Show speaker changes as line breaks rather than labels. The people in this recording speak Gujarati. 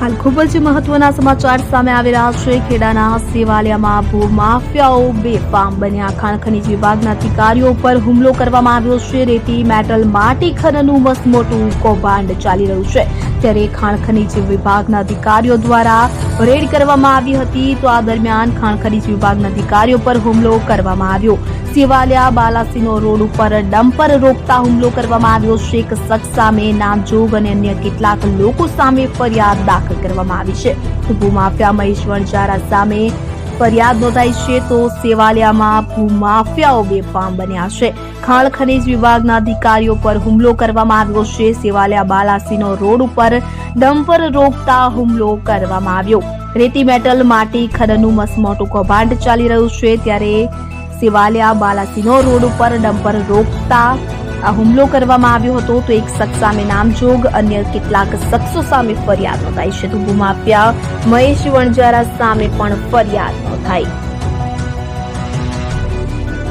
હાલ ખૂબ જ મહત્વના સમાચાર સામે આવી રહ્યા છે. ખેડાના સેવાલિયામાં ભૂમાફિયાઓ બેફામ બન્યા. ખાણ ખનીજ વિભાગના અધિકારીઓ પર હુમલો કરવામાં આવ્યો છે. રેતી, મેટલ, માટી ખનનનું મસમોટું કૌભાંડ ચાલી રહ્યું છે. ત્યારે ખાણ ખનીજ વિભાગના અધિકારીઓ દ્વારા રેડ કરવામાં આવી હતી. તો આ દરમિયાન ખાણ ખનીજ વિભાગના અધિકારીઓ પર હુમલો કરવામાં આવ્યો. સેવાલિયા બાલાસીનો રોડ ઉપર ડમ્પર રોકતા હુમલો કરવામાં આવ્યો. છે એક શખ્સ સામે નામજોગ અને અન્ય કેટલાક લોકો સામે ફરિયાદ દાખલ કરવામાં આવી છે. ભૂમાફિયા મહેશ વણજારા સામે ફરિયાદ નોંધાઈ છે તો સેવાલિયામાં ભૂમાફિયાઓ બેફામ બન્યા છે. ખાણ ખનીજ વિભાગના અધિકારીઓ પર હુમલો કરવામાં આવ્યો છે. સેવાલિયા બાલાસીનો રોડ ઉપર ડમ્પર રોકતા હુમલો કરવામાં આવ્યો. રેતી મેટલ માટી ખનનનું મસમોટું કૌભાંડ ચાલી રહ્યું છે. ત્યારે સેવાલિયા બાલાસિનો રોડ ઉપર ડમ્પર રોકતા આ હુમલો કરવામાં આવ્યો હતો. તો એક શખ્સ સામે નામજોગ, અન્ય કેટલાક શખ્સો સામે ફરિયાદ નોંધાઈ છે. તો ભૂમાફિયા મહેશ વણજારા સામે પણ ફરિયાદ નોંધાઈ.